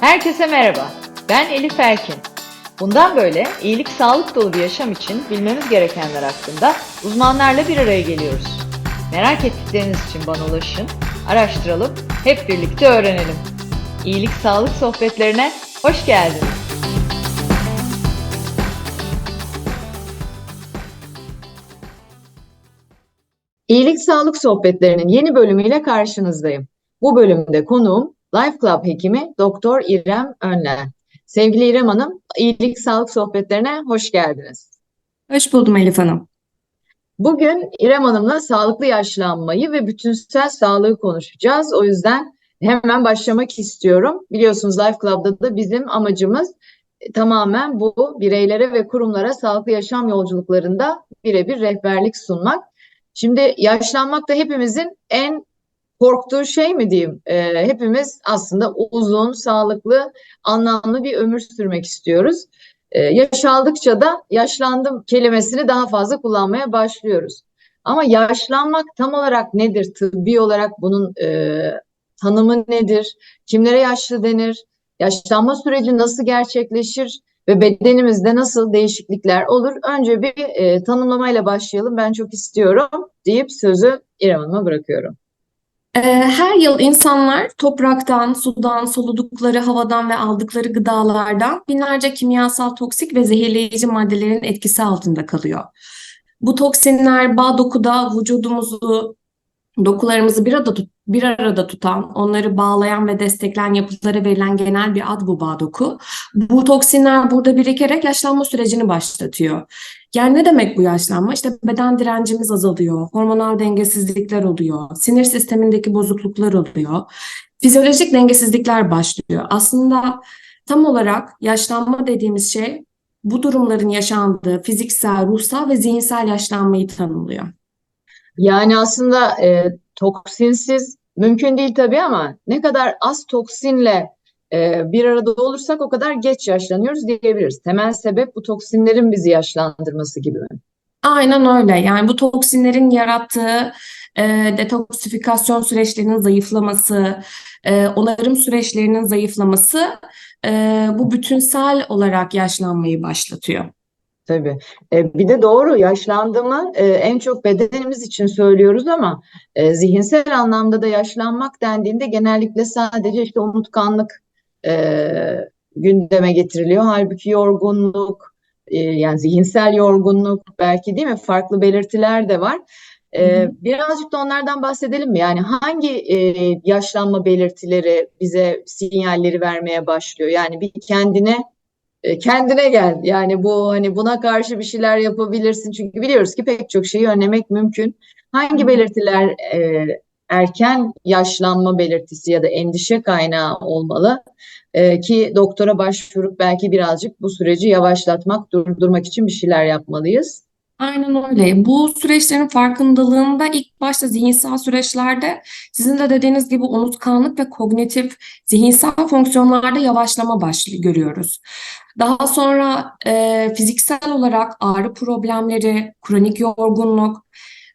Herkese merhaba. Ben Elif Erkin. Bundan böyle iyilik sağlık dolu bir yaşam için bilmemiz gerekenler hakkında uzmanlarla bir araya geliyoruz. Merak ettikleriniz için bana ulaşın, araştıralım, hep birlikte öğrenelim. İyilik sağlık sohbetlerine hoş geldiniz. İyilik Sağlık Sohbetlerinin yeni bölümüyle karşınızdayım. Bu bölümde konuğum Life Club hekimi Doktor İrem Önlen. Sevgili İrem Hanım, İyilik Sağlık Sohbetlerine hoş geldiniz. Hoş buldum Elif Hanım. Bugün İrem Hanım'la sağlıklı yaşlanmayı ve bütünsel sağlığı konuşacağız. O yüzden hemen başlamak istiyorum. Biliyorsunuz Life Club'da da bizim amacımız e, tamamen bu bireylere ve kurumlara sağlıklı yaşam yolculuklarında birebir rehberlik sunmak. Şimdi yaşlanmak da hepimizin en korktuğu şey mi diyeyim? Ee, hepimiz aslında uzun, sağlıklı, anlamlı bir ömür sürmek istiyoruz. Ee, yaş aldıkça da yaşlandım kelimesini daha fazla kullanmaya başlıyoruz. Ama yaşlanmak tam olarak nedir? Tıbbi olarak bunun e, tanımı nedir? Kimlere yaşlı denir? Yaşlanma süreci nasıl gerçekleşir? ve bedenimizde nasıl değişiklikler olur? Önce bir e, tanımlamayla başlayalım. Ben çok istiyorum deyip sözü İrem Hanım'a bırakıyorum. Ee, her yıl insanlar topraktan, sudan, soludukları havadan ve aldıkları gıdalardan binlerce kimyasal toksik ve zehirleyici maddelerin etkisi altında kalıyor. Bu toksinler bağ dokuda vücudumuzu, dokularımızı bir arada, tut, bir arada tutan, onları bağlayan ve destekleyen yapılara verilen genel bir ad bu bağ doku. Bu toksinler burada birikerek yaşlanma sürecini başlatıyor. Yani ne demek bu yaşlanma? İşte beden direncimiz azalıyor, hormonal dengesizlikler oluyor, sinir sistemindeki bozukluklar oluyor, fizyolojik dengesizlikler başlıyor. Aslında tam olarak yaşlanma dediğimiz şey bu durumların yaşandığı fiziksel, ruhsal ve zihinsel yaşlanmayı tanımlıyor. Yani aslında e, toksinsiz mümkün değil tabii ama ne kadar az toksinle e, bir arada olursak o kadar geç yaşlanıyoruz diyebiliriz. Temel sebep bu toksinlerin bizi yaşlandırması gibi? Aynen öyle. Yani bu toksinlerin yarattığı e, detoksifikasyon süreçlerinin zayıflaması, e, onarım süreçlerinin zayıflaması e, bu bütünsel olarak yaşlanmayı başlatıyor. Tabii. E, bir de doğru yaşlandığımı e, en çok bedenimiz için söylüyoruz ama e, zihinsel anlamda da yaşlanmak dendiğinde genellikle sadece işte unutkanlık e, gündeme getiriliyor. Halbuki yorgunluk, e, yani zihinsel yorgunluk belki değil mi? Farklı belirtiler de var. E, birazcık da onlardan bahsedelim mi? Yani hangi e, yaşlanma belirtileri bize sinyalleri vermeye başlıyor? Yani bir kendine kendine gel. Yani bu hani buna karşı bir şeyler yapabilirsin. Çünkü biliyoruz ki pek çok şeyi önlemek mümkün. Hangi belirtiler e, erken yaşlanma belirtisi ya da endişe kaynağı olmalı e, ki doktora başvurup belki birazcık bu süreci yavaşlatmak, durdurmak için bir şeyler yapmalıyız. Aynen öyle. Bu süreçlerin farkındalığında ilk başta zihinsel süreçlerde sizin de dediğiniz gibi unutkanlık ve kognitif zihinsel fonksiyonlarda yavaşlama başlıyor görüyoruz. Daha sonra e, fiziksel olarak ağrı problemleri, kronik yorgunluk,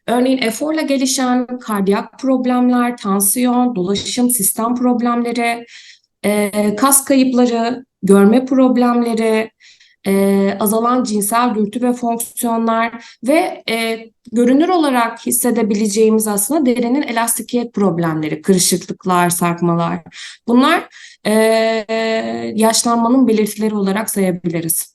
örneğin eforla gelişen kardiyak problemler, tansiyon, dolaşım sistem problemleri, e, kas kayıpları, görme problemleri, e, azalan cinsel dürtü ve fonksiyonlar ve e, görünür olarak hissedebileceğimiz aslında derinin elastikiyet problemleri, kırışıklıklar, sarkmalar. Bunlar e, yaşlanmanın belirtileri olarak sayabiliriz.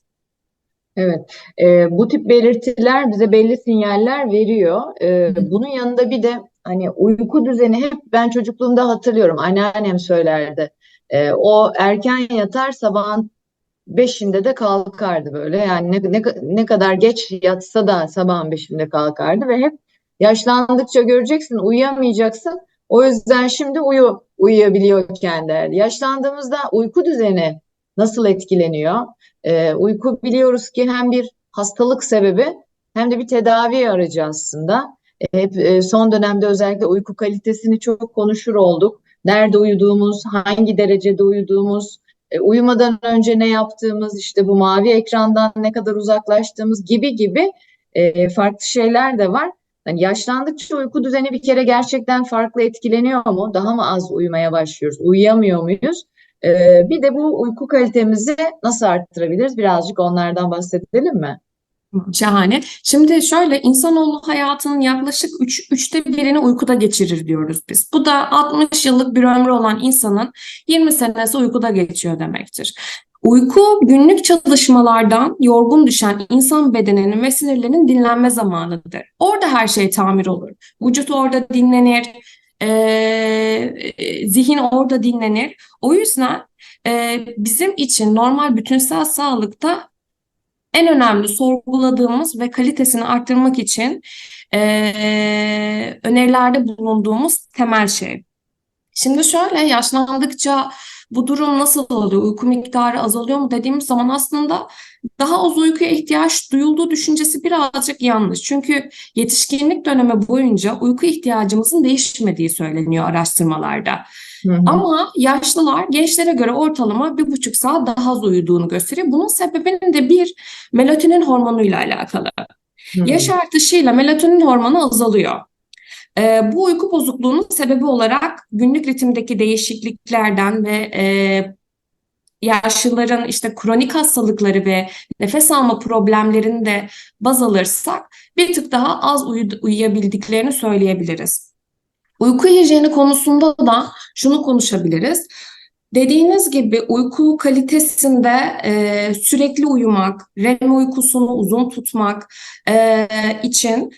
Evet, e, bu tip belirtiler bize belli sinyaller veriyor. E, bunun yanında bir de hani uyku düzeni hep ben çocukluğumda hatırlıyorum. Anneannem söylerdi. E, o erken yatar sabahın beşinde de kalkardı böyle. Yani ne, ne, ne kadar geç yatsa da sabahın beşinde kalkardı ve hep yaşlandıkça göreceksin uyuyamayacaksın. O yüzden şimdi uyu uyuyabiliyorken derdi. Yaşlandığımızda uyku düzeni nasıl etkileniyor? Ee, uyku biliyoruz ki hem bir hastalık sebebi hem de bir tedavi aracı aslında. Hep e, son dönemde özellikle uyku kalitesini çok konuşur olduk. Nerede uyuduğumuz, hangi derecede uyuduğumuz, e, uyumadan önce ne yaptığımız, işte bu mavi ekrandan ne kadar uzaklaştığımız gibi gibi e, farklı şeyler de var. Hani yaşlandıkça uyku düzeni bir kere gerçekten farklı etkileniyor mu? Daha mı az uyumaya başlıyoruz? Uyuyamıyor muyuz? Ee, bir de bu uyku kalitemizi nasıl arttırabiliriz? Birazcık onlardan bahsedelim mi? Şahane. Şimdi şöyle insanoğlu hayatının yaklaşık üç, üçte birini uykuda geçirir diyoruz biz. Bu da 60 yıllık bir ömrü olan insanın 20 senesi uykuda geçiyor demektir. Uyku günlük çalışmalardan yorgun düşen insan bedeninin ve sinirlerinin dinlenme zamanıdır. Orada her şey tamir olur. Vücut orada dinlenir, eee, zihin orada dinlenir. O yüzden eee, bizim için normal bütünsel sağlıkta en önemli sorguladığımız ve kalitesini arttırmak için eee, önerilerde bulunduğumuz temel şey. Şimdi şöyle yaşlandıkça bu durum nasıl oluyor? Uyku miktarı azalıyor mu dediğimiz zaman aslında daha az uykuya ihtiyaç duyulduğu düşüncesi birazcık yanlış. Çünkü yetişkinlik dönemi boyunca uyku ihtiyacımızın değişmediği söyleniyor araştırmalarda. Hı hı. Ama yaşlılar gençlere göre ortalama bir buçuk saat daha az uyuduğunu gösteriyor. Bunun sebebinin de bir melatonin hormonuyla alakalı. Hı. Yaş artışıyla melatonin hormonu azalıyor. Ee, bu uyku bozukluğunun sebebi olarak günlük ritimdeki değişikliklerden ve e, yaşlıların işte kronik hastalıkları ve nefes alma problemlerini de baz alırsak bir tık daha az uyu- uyuyabildiklerini söyleyebiliriz. Uyku hijyeni konusunda da şunu konuşabiliriz. Dediğiniz gibi uyku kalitesinde e, sürekli uyumak, REM uykusunu uzun tutmak e, için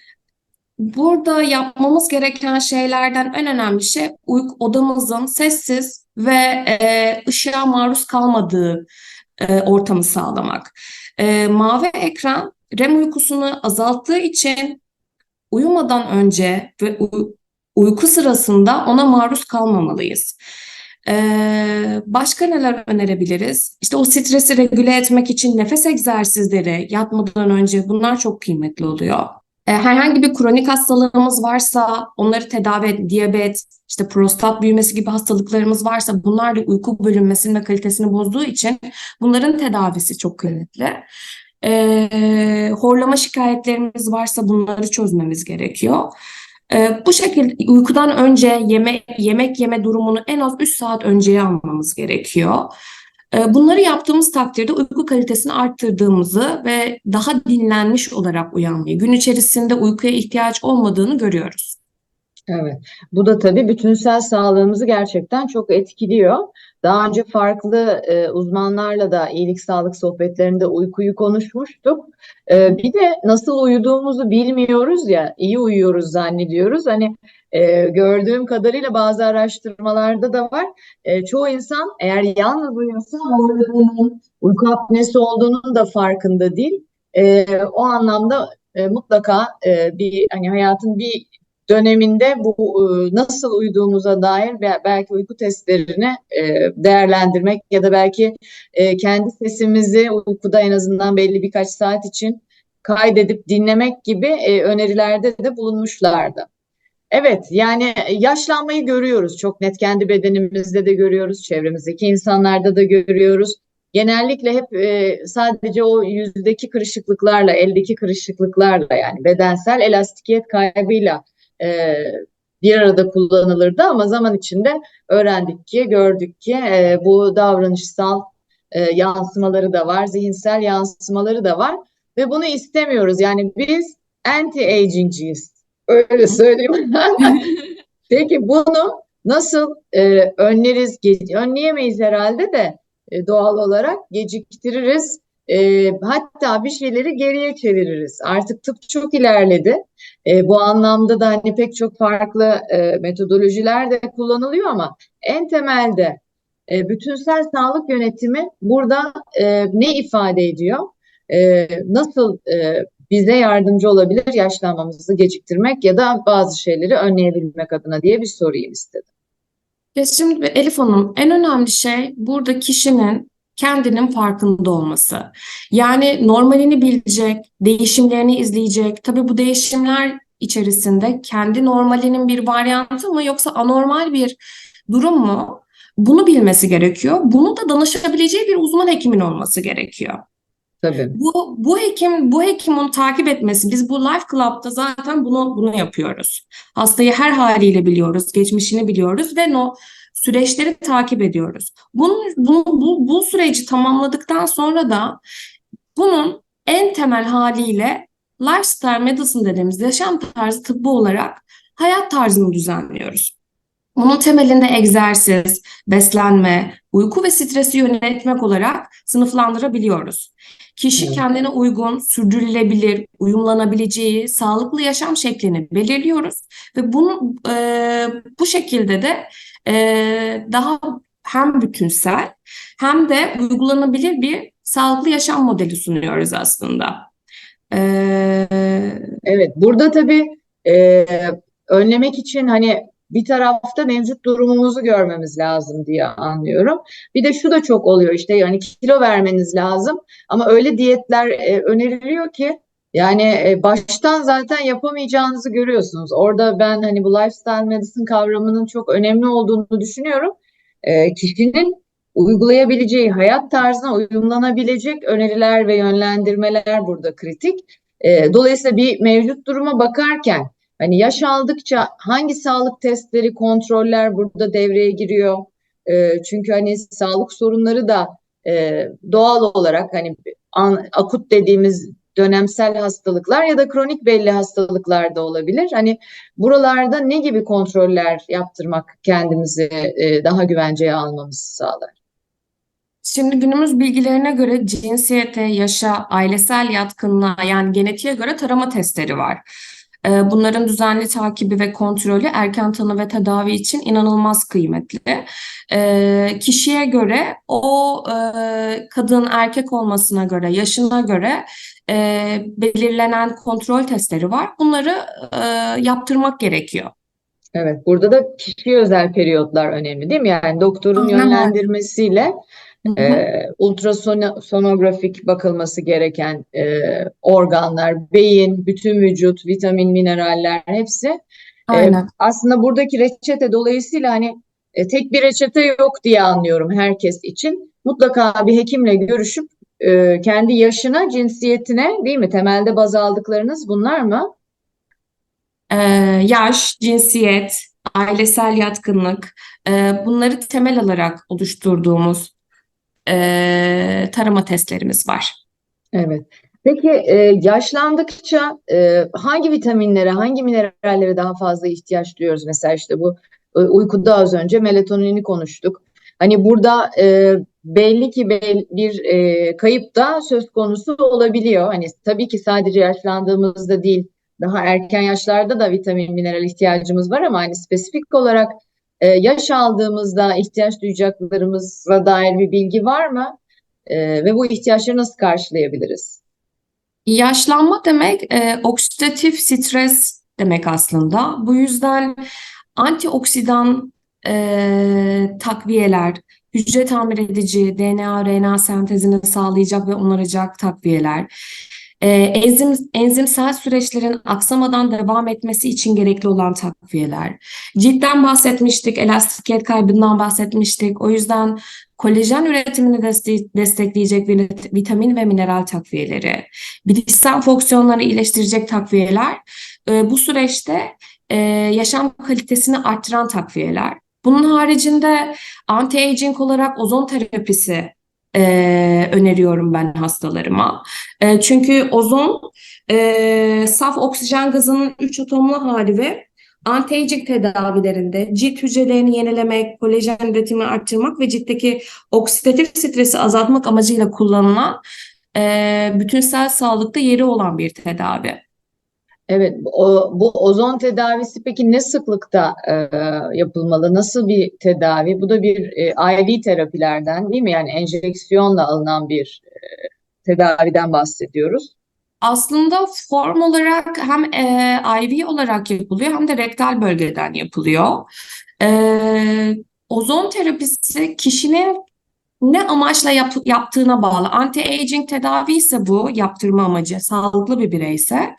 burada yapmamız gereken şeylerden en önemli şey uyku odamızın sessiz ve e, ışığa maruz kalmadığı e, ortamı sağlamak. E, mavi ekran REM uykusunu azalttığı için uyumadan önce ve uyku sırasında ona maruz kalmamalıyız. Ee, başka neler önerebiliriz? İşte o stresi regüle etmek için nefes egzersizleri yatmadan önce bunlar çok kıymetli oluyor. Ee, herhangi bir kronik hastalığımız varsa onları tedavi et, diyabet, işte prostat büyümesi gibi hastalıklarımız varsa bunlar da uyku bölünmesini ve kalitesini bozduğu için bunların tedavisi çok kıymetli. Ee, horlama şikayetlerimiz varsa bunları çözmemiz gerekiyor. Ee, bu şekilde uykudan önce yeme, yemek yeme durumunu en az 3 saat önceye almamız gerekiyor. Ee, bunları yaptığımız takdirde uyku kalitesini arttırdığımızı ve daha dinlenmiş olarak uyanmayı, gün içerisinde uykuya ihtiyaç olmadığını görüyoruz. Evet. Bu da tabii bütünsel sağlığımızı gerçekten çok etkiliyor. Daha önce farklı e, uzmanlarla da iyilik sağlık sohbetlerinde uykuyu konuşmuştuk. E, bir de nasıl uyuduğumuzu bilmiyoruz ya, iyi uyuyoruz zannediyoruz. Hani e, gördüğüm kadarıyla bazı araştırmalarda da var. E, çoğu insan eğer yalnız uyuyorsa horladığının, uyku apnesi olduğunun da farkında değil. E, o anlamda e, mutlaka e, bir hani hayatın bir döneminde bu e, nasıl uyuduğumuza dair belki uyku testlerini e, değerlendirmek ya da belki e, kendi sesimizi uykuda en azından belli birkaç saat için kaydedip dinlemek gibi önerilerde de bulunmuşlardı. Evet, yani yaşlanmayı görüyoruz. Çok net kendi bedenimizde de görüyoruz, çevremizdeki insanlarda da görüyoruz. Genellikle hep e, sadece o yüzdeki kırışıklıklarla, eldeki kırışıklıklarla yani bedensel elastikiyet kaybıyla e, bir arada kullanılırdı ama zaman içinde öğrendik ki, gördük ki e, bu davranışsal e, yansımaları da var, zihinsel yansımaları da var ve bunu istemiyoruz. Yani biz anti-agingciyiz. Öyle söyleyeyim. Peki bunu nasıl e, önleriz? Önleyemeyiz herhalde de e, doğal olarak geciktiririz. E, hatta bir şeyleri geriye çeviririz. Artık tıp çok ilerledi. E, bu anlamda da hani pek çok farklı e, metodolojiler de kullanılıyor ama en temelde e, bütünsel sağlık yönetimi burada e, ne ifade ediyor? E, nasıl e, bize yardımcı olabilir yaşlanmamızı geciktirmek ya da bazı şeyleri önleyebilmek adına diye bir sorayım istedim. Şimdi Elif Hanım en önemli şey burada kişinin kendinin farkında olması. Yani normalini bilecek, değişimlerini izleyecek. Tabii bu değişimler içerisinde kendi normalinin bir varyantı mı yoksa anormal bir durum mu? Bunu bilmesi gerekiyor. Bunu da danışabileceği bir uzman hekimin olması gerekiyor. Tabii. Bu bu hekim bu hekim onu takip etmesi. Biz bu Life Club'da zaten bunu bunu yapıyoruz. Hastayı her haliyle biliyoruz, geçmişini biliyoruz ve no süreçleri takip ediyoruz. Bunun bunu bu bu süreci tamamladıktan sonra da bunun en temel haliyle lifestyle medicine dediğimiz yaşam tarzı tıbbı olarak hayat tarzını düzenliyoruz. Bunun temelinde egzersiz, beslenme, uyku ve stresi yönetmek olarak sınıflandırabiliyoruz. Kişi kendine uygun, sürdürülebilir, uyumlanabileceği sağlıklı yaşam şeklini belirliyoruz ve bunu e, bu şekilde de e, daha hem bütünsel hem de uygulanabilir bir sağlıklı yaşam modeli sunuyoruz aslında. E, Evet, burada tabii e, önlemek için hani bir tarafta mevcut durumumuzu görmemiz lazım diye anlıyorum. Bir de şu da çok oluyor işte yani kilo vermeniz lazım ama öyle diyetler e, öneriliyor ki yani e, baştan zaten yapamayacağınızı görüyorsunuz. Orada ben hani bu lifestyle medicine kavramının çok önemli olduğunu düşünüyorum. E, kişinin uygulayabileceği hayat tarzına uyumlanabilecek öneriler ve yönlendirmeler burada kritik. E, dolayısıyla bir mevcut duruma bakarken hani yaş aldıkça hangi sağlık testleri, kontroller burada devreye giriyor? E, çünkü hani sağlık sorunları da e, doğal olarak hani an- akut dediğimiz dönemsel hastalıklar ya da kronik belli hastalıklar da olabilir. Hani buralarda ne gibi kontroller yaptırmak kendimizi e, daha güvenceye almamızı sağlar? Şimdi günümüz bilgilerine göre cinsiyete, yaşa, ailesel yatkınlığa yani genetiğe göre tarama testleri var. Ee, Bunların düzenli takibi ve kontrolü erken tanı ve tedavi için inanılmaz kıymetli. Ee, Kişiye göre o e, kadın erkek olmasına göre, yaşına göre e, belirlenen kontrol testleri var. Bunları e, yaptırmak gerekiyor. Evet, burada da kişiye özel periyotlar önemli değil mi? Yani doktorun öyle. yönlendirmesiyle Hı hı. e, ultrasonografik bakılması gereken e, organlar, beyin, bütün vücut, vitamin, mineraller hepsi. E, Aynen. aslında buradaki reçete dolayısıyla hani e, tek bir reçete yok diye anlıyorum herkes için. Mutlaka bir hekimle görüşüp e, kendi yaşına, cinsiyetine değil mi? Temelde baz aldıklarınız bunlar mı? Ee, yaş, cinsiyet, ailesel yatkınlık, e, bunları temel alarak oluşturduğumuz e, tarama testlerimiz var. Evet. Peki e, yaşlandıkça e, hangi vitaminlere, hangi minerallere daha fazla ihtiyaç duyuyoruz? Mesela işte bu e, uykuda az önce melatonini konuştuk. Hani burada e, belli ki bel- bir e, kayıp da söz konusu olabiliyor. Hani tabii ki sadece yaşlandığımızda değil, daha erken yaşlarda da vitamin, mineral ihtiyacımız var ama hani spesifik olarak e, yaş aldığımızda ihtiyaç duyacaklarımıza dair bir bilgi var mı? E, ve bu ihtiyaçları nasıl karşılayabiliriz? Yaşlanma demek e, oksidatif stres demek aslında. Bu yüzden antioksidan e, takviyeler, hücre tamir edici, DNA, RNA sentezini sağlayacak ve onaracak takviyeler, e, enzim, enzimsel süreçlerin aksamadan devam etmesi için gerekli olan takviyeler. Ciltten bahsetmiştik, elastikiyet kaybından bahsetmiştik. O yüzden kolajen üretimini deste- destekleyecek vit- vitamin ve mineral takviyeleri, bilişsel fonksiyonları iyileştirecek takviyeler, e, bu süreçte e, yaşam kalitesini arttıran takviyeler. Bunun haricinde anti-aging olarak ozon terapisi e, öneriyorum ben hastalarıma. E, çünkü ozon e, saf oksijen gazının 3 atomlu hali ve anti-aging tedavilerinde cilt hücrelerini yenilemek, kolajen üretimini arttırmak ve ciltteki oksidatif stresi azaltmak amacıyla kullanılan e, bütünsel sağlıkta yeri olan bir tedavi. Evet, o, bu ozon tedavisi peki ne sıklıkta e, yapılmalı? Nasıl bir tedavi? Bu da bir e, IV terapilerden değil mi? Yani enjeksiyonla alınan bir e, tedaviden bahsediyoruz. Aslında form olarak hem e, IV olarak yapılıyor hem de rektal bölgeden yapılıyor. E, ozon terapisi kişinin ne amaçla yap- yaptığına bağlı. Anti-aging tedavi ise bu yaptırma amacı sağlıklı bir bireyse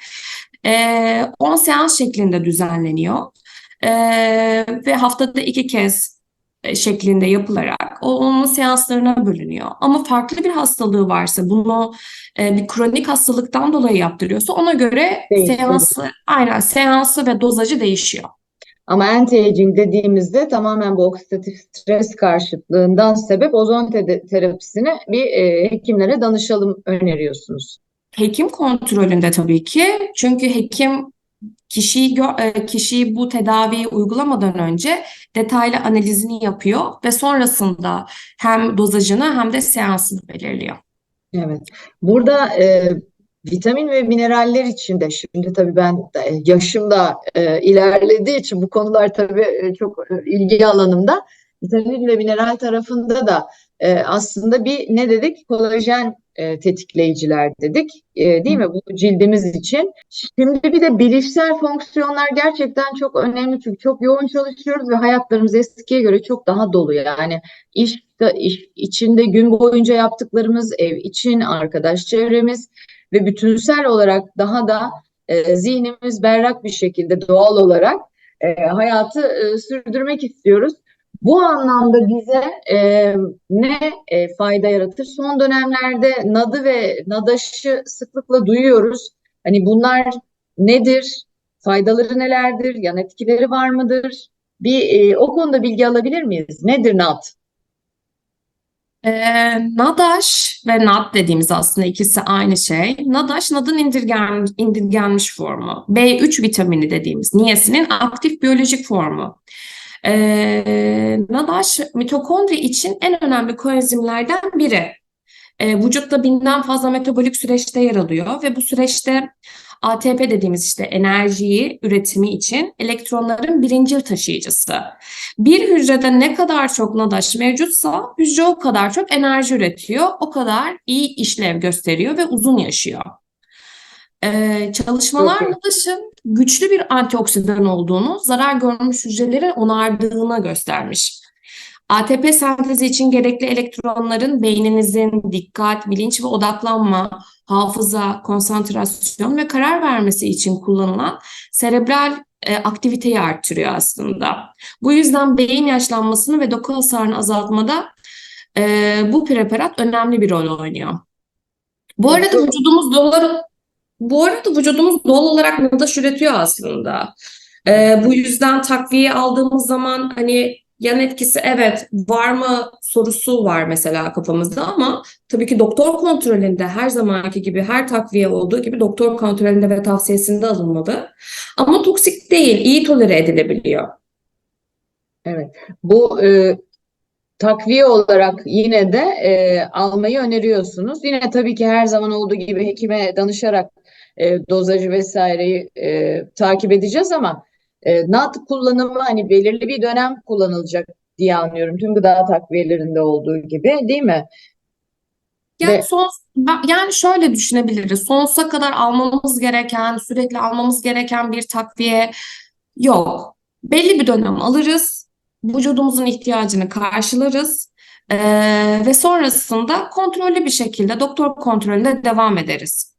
e, 10 seans şeklinde düzenleniyor. E, ve haftada iki kez e, şeklinde yapılarak o onun seanslarına bölünüyor. Ama farklı bir hastalığı varsa bunu e, bir kronik hastalıktan dolayı yaptırıyorsa ona göre seansı aynen seansı ve dozajı değişiyor. Ama anti-aging dediğimizde tamamen bu oksidatif stres karşıtlığından sebep ozon te- terapisine bir e, hekimlere danışalım öneriyorsunuz. Hekim kontrolünde tabii ki. Çünkü hekim kişiyi e, kişiyi bu tedaviyi uygulamadan önce detaylı analizini yapıyor ve sonrasında hem dozajını hem de seansını belirliyor. Evet. Burada e, vitamin ve mineraller için de şimdi tabii ben e, yaşım da e, ilerlediği için bu konular tabii e, çok ilgi alanımda. Vitamin ve mineral tarafında da e, aslında bir ne dedik? Kolajen e, tetikleyiciler dedik. E, değil mi? Bu cildimiz için. Şimdi bir de bilişsel fonksiyonlar gerçekten çok önemli çünkü çok yoğun çalışıyoruz ve hayatlarımız eskiye göre çok daha dolu. Yani iş, iş içinde gün boyunca yaptıklarımız, ev için, arkadaş çevremiz ve bütünsel olarak daha da e, zihnimiz berrak bir şekilde doğal olarak e, hayatı e, sürdürmek istiyoruz. Bu anlamda bize e, ne e, fayda yaratır? Son dönemlerde NAD'ı ve NADAŞ'ı sıklıkla duyuyoruz. Hani bunlar nedir? Faydaları nelerdir? Yan etkileri var mıdır? Bir e, o konuda bilgi alabilir miyiz? Nedir NAD? Ee, NADAŞ ve NAD dediğimiz aslında ikisi aynı şey. NADAŞ, NAD'ın indirgen, indirgenmiş formu. B3 vitamini dediğimiz niyesinin aktif biyolojik formu. Ee, NADAŞ mitokondri için en önemli koenzimlerden biri. Ee, vücutta binden fazla metabolik süreçte yer alıyor ve bu süreçte ATP dediğimiz işte enerjiyi üretimi için elektronların birincil taşıyıcısı. Bir hücrede ne kadar çok NADAŞ mevcutsa hücre o kadar çok enerji üretiyor, o kadar iyi işlev gösteriyor ve uzun yaşıyor. Ee, çalışmalar. NADAŞ'ın güçlü bir antioksidan olduğunu, zarar görmüş hücreleri onardığına göstermiş. ATP sentezi için gerekli elektronların beyninizin dikkat, bilinç ve odaklanma, hafıza, konsantrasyon ve karar vermesi için kullanılan serebral e, aktiviteyi arttırıyor aslında. Bu yüzden beyin yaşlanmasını ve doku hasarını azaltmada e, bu preparat önemli bir rol oynuyor. Bu arada vücudumuz doğal bu arada vücudumuz doğal olarak nadaş üretiyor aslında. E, bu yüzden takviye aldığımız zaman hani yan etkisi evet var mı sorusu var mesela kafamızda ama tabii ki doktor kontrolünde her zamanki gibi her takviye olduğu gibi doktor kontrolünde ve tavsiyesinde alınmalı. Ama toksik değil, iyi tolere edilebiliyor. Evet. Bu e, takviye olarak yine de e, almayı öneriyorsunuz. Yine tabii ki her zaman olduğu gibi hekime danışarak e, dozajı vesaireyi e, takip edeceğiz ama e, NAD kullanımı hani belirli bir dönem kullanılacak diye anlıyorum. Tüm gıda takviyelerinde olduğu gibi değil mi? Yani Ve- son yani şöyle düşünebiliriz. Sonsuza kadar almamız gereken, sürekli almamız gereken bir takviye yok. Belli bir dönem alırız. Vücudumuzun ihtiyacını karşılarız. Ee, ve sonrasında kontrollü bir şekilde doktor kontrolünde devam ederiz.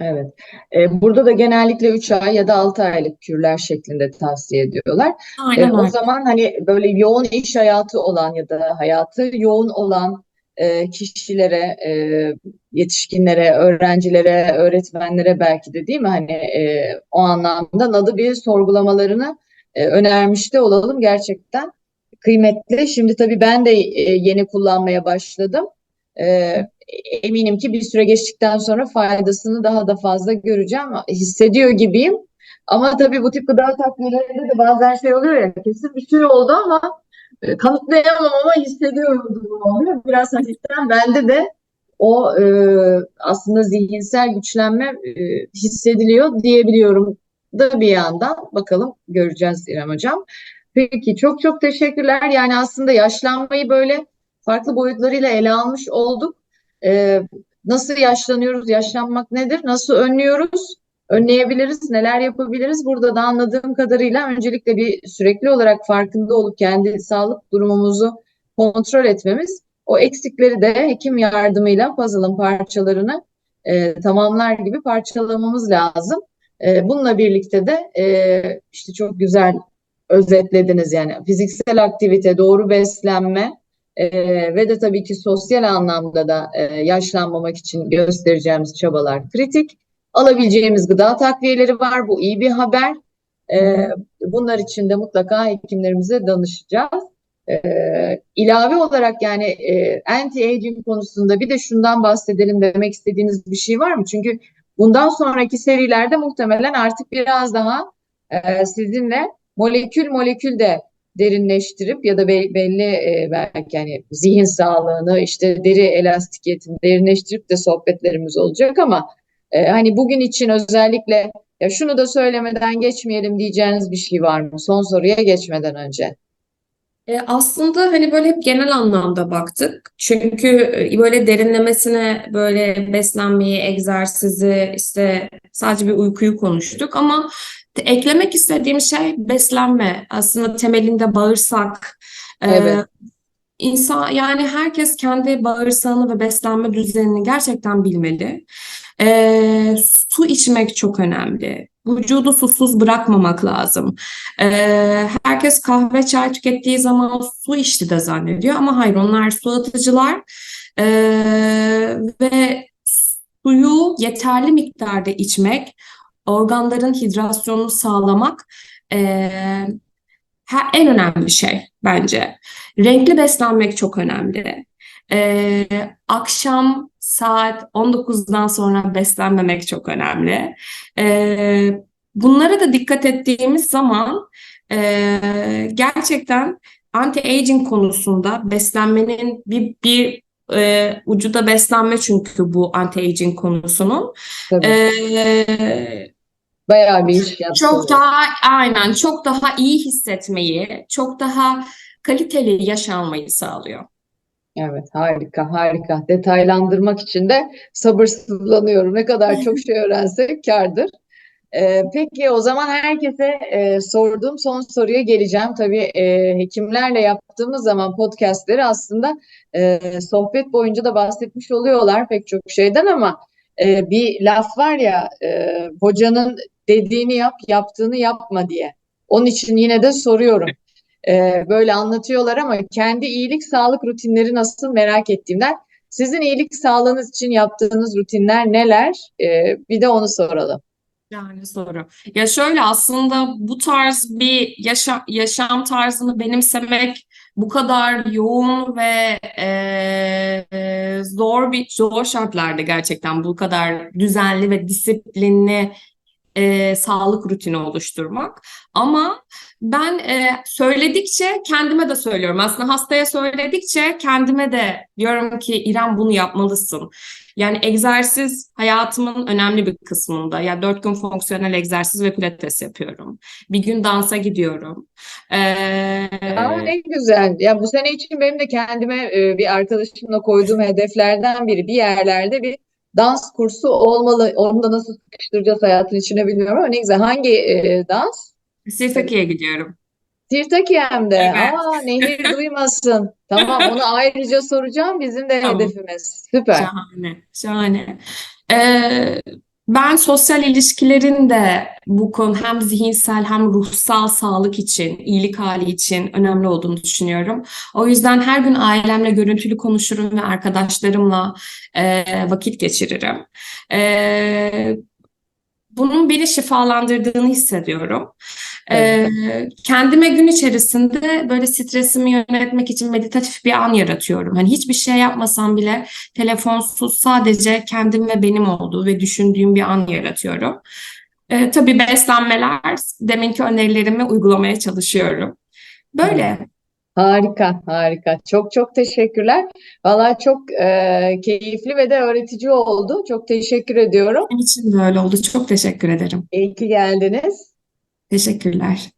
Evet. E, burada da genellikle 3 ay ya da 6 aylık kürler şeklinde tavsiye ediyorlar. E, Aynen o öyle. zaman hani böyle yoğun iş hayatı olan ya da hayatı yoğun olan e, kişilere, e, yetişkinlere, öğrencilere, öğretmenlere belki de değil mi? Hani e, o anlamda NAD'ı bir sorgulamalarını e, önermiş de olalım gerçekten kıymetli. Şimdi tabii ben de e, yeni kullanmaya başladım. E, eminim ki bir süre geçtikten sonra faydasını daha da fazla göreceğim. Hissediyor gibiyim. Ama tabii bu tip gıda takviyelerinde de bazen şey oluyor ya kesin bir şey oldu ama e, kanıtlayamam ama hissediyorum oluyor. Biraz hafiften bende de o e, aslında zihinsel güçlenme e, hissediliyor diyebiliyorum da bir yandan. Bakalım göreceğiz İrem Hocam. Peki çok çok teşekkürler. Yani aslında yaşlanmayı böyle farklı boyutlarıyla ele almış olduk. E, nasıl yaşlanıyoruz? Yaşlanmak nedir? Nasıl önlüyoruz? önleyebiliriz, neler yapabiliriz? Burada da anladığım kadarıyla öncelikle bir sürekli olarak farkında olup kendi sağlık durumumuzu kontrol etmemiz, o eksikleri de hekim yardımıyla puzzle'ın parçalarını e, tamamlar gibi parçalamamız lazım. E, bununla birlikte de e, işte çok güzel özetlediniz yani fiziksel aktivite, doğru beslenme e, ve de tabii ki sosyal anlamda da e, yaşlanmamak için göstereceğimiz çabalar kritik. Alabileceğimiz gıda takviyeleri var. Bu iyi bir haber. E, bunlar için de mutlaka hekimlerimize danışacağız. E, ilave olarak yani e, anti-aging konusunda bir de şundan bahsedelim demek istediğiniz bir şey var mı? Çünkü bundan sonraki serilerde muhtemelen artık biraz daha e, sizinle molekül molekül de derinleştirip ya da be- belli e, belki yani zihin sağlığını işte deri elastikiyetini derinleştirip de sohbetlerimiz olacak ama e, hani bugün için özellikle ya şunu da söylemeden geçmeyelim diyeceğiniz bir şey var mı? Son soruya geçmeden önce. E, aslında hani böyle hep genel anlamda baktık. Çünkü e, böyle derinlemesine böyle beslenmeyi, egzersizi, işte sadece bir uykuyu konuştuk ama eklemek istediğim şey beslenme. Aslında temelinde bağırsak. E, Evet. insan yani herkes kendi bağırsağını ve beslenme düzenini gerçekten bilmeli. E, su içmek çok önemli. Vücudu susuz bırakmamak lazım. Ee, herkes kahve çay tükettiği zaman su içti de zannediyor ama hayır onlar su atıcılar Ee, ve suyu yeterli miktarda içmek, organların hidrasyonunu sağlamak ee, ha- en önemli şey bence. Renkli beslenmek çok önemli. Ee, akşam saat 19'dan sonra beslenmemek çok önemli. Ee, bunlara da dikkat ettiğimiz zaman e, gerçekten anti-aging konusunda beslenmenin bir bir e, ucu da beslenme çünkü bu anti-aging konusunun. Tabii. Ee, Bayağı bir iş yaptınız. çok daha aynen çok daha iyi hissetmeyi, çok daha kaliteli yaşanmayı sağlıyor. Evet, harika, harika. Detaylandırmak için de sabırsızlanıyorum. Ne kadar çok şey öğrensek kârdır. Ee, peki o zaman herkese e, sorduğum son soruya geleceğim. Tabii e, hekimlerle yaptığımız zaman podcastleri aslında e, sohbet boyunca da bahsetmiş oluyorlar pek çok şeyden ama e, bir laf var ya e, hocanın dediğini yap, yaptığını yapma diye. Onun için yine de soruyorum. Ee, böyle anlatıyorlar ama kendi iyilik sağlık rutinleri nasıl merak ettiğimden. Sizin iyilik sağlığınız için yaptığınız rutinler neler? Ee, bir de onu soralım. Yani soru. Ya şöyle aslında bu tarz bir yaşam, yaşam tarzını benimsemek bu kadar yoğun ve eee, zor bir zor şartlarda gerçekten bu kadar düzenli ve disiplinli eee, sağlık rutini oluşturmak. Ama ben eee, söyledikçe kendime de söylüyorum. Aslında hastaya söyledikçe kendime de diyorum ki İrem bunu yapmalısın. Yani egzersiz hayatımın önemli bir kısmında. Yani dört gün fonksiyonel egzersiz ve pilates yapıyorum. Bir gün dansa gidiyorum. Ee, Aa, ne güzel. Ya bu sene için benim de kendime e, bir arkadaşımla koyduğum hedeflerden biri bir yerlerde bir dans kursu olmalı. Onu da nasıl sıkıştıracağız hayatın içine bilmiyorum ama ne güzel. Hangi e, dans? Sirtaki'ye gidiyorum. Sirtakiyem'de. Evet. Aa, nehir duymasın. Tamam, onu ayrıca soracağım. Bizim de Tamam. hedefimiz. Süper. Şahane, şahane. Ee, ben sosyal ilişkilerin de bu konu hem zihinsel hem ruhsal sağlık için, iyilik hali için önemli olduğunu düşünüyorum. O yüzden her gün ailemle görüntülü konuşurum ve arkadaşlarımla e, vakit geçiririm. E, bunun beni şifalandırdığını hissediyorum. Ee, kendime gün içerisinde böyle stresimi yönetmek için meditatif bir an yaratıyorum. Hani hiçbir şey yapmasam bile telefonsuz sadece kendim ve benim olduğu ve düşündüğüm bir an yaratıyorum. Ee, tabii beslenmeler, deminki önerilerimi uygulamaya çalışıyorum. Böyle. Harika, harika. Çok çok teşekkürler. Vallahi çok e, keyifli ve de öğretici oldu. Çok teşekkür ediyorum. Benim için de öyle oldu. Çok teşekkür ederim. İyi ki geldiniz. Teşekkürler.